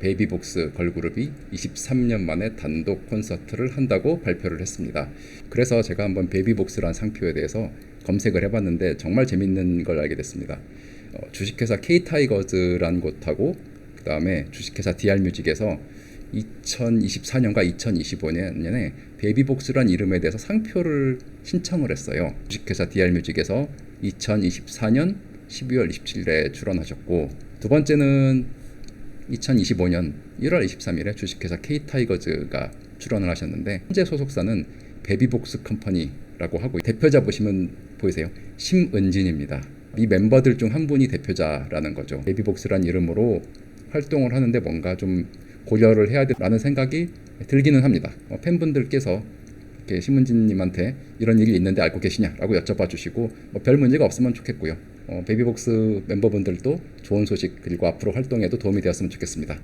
베이비복스 걸그룹이 23년 만에 단독 콘서트를 한다고 발표를 했습니다. 그래서 제가 한번 베이비복스란 상표에 대해서 검색을 해봤는데 정말 재밌는 걸 알게 됐습니다. 어, 주식회사 K타이거즈란 곳하고 그 다음에 주식회사 DR뮤직에서 2024년과 2025년에 베이비복스란 이름에 대해서 상표를 신청을 했어요. 주식회사 DR뮤직에서 2024년 12월 27일에 출원하셨고 두 번째는 2025년 1월 23일에 주식회사 K타이거즈가 출원을 하셨는데 현재 소속사는 베비복스 컴퍼니라고 하고 대표자 보시면 보이세요? 심은진입니다. 이 멤버들 중 한 분이 대표자라는 거죠. 베비복스란 이름으로 활동을 하는데 뭔가 좀 고려를 해야 되라는 생각이 들기는 합니다. 어, 팬분들께서 이렇게 심은진님한테 이런 일이 있는데 알고 계시냐라고 여쭤봐 주시고 뭐 별 문제가 없으면 좋겠고요. 어, 베이비복스 멤버분들도 좋은 소식 그리고 앞으로 활동에도 도움이 되었으면 좋겠습니다.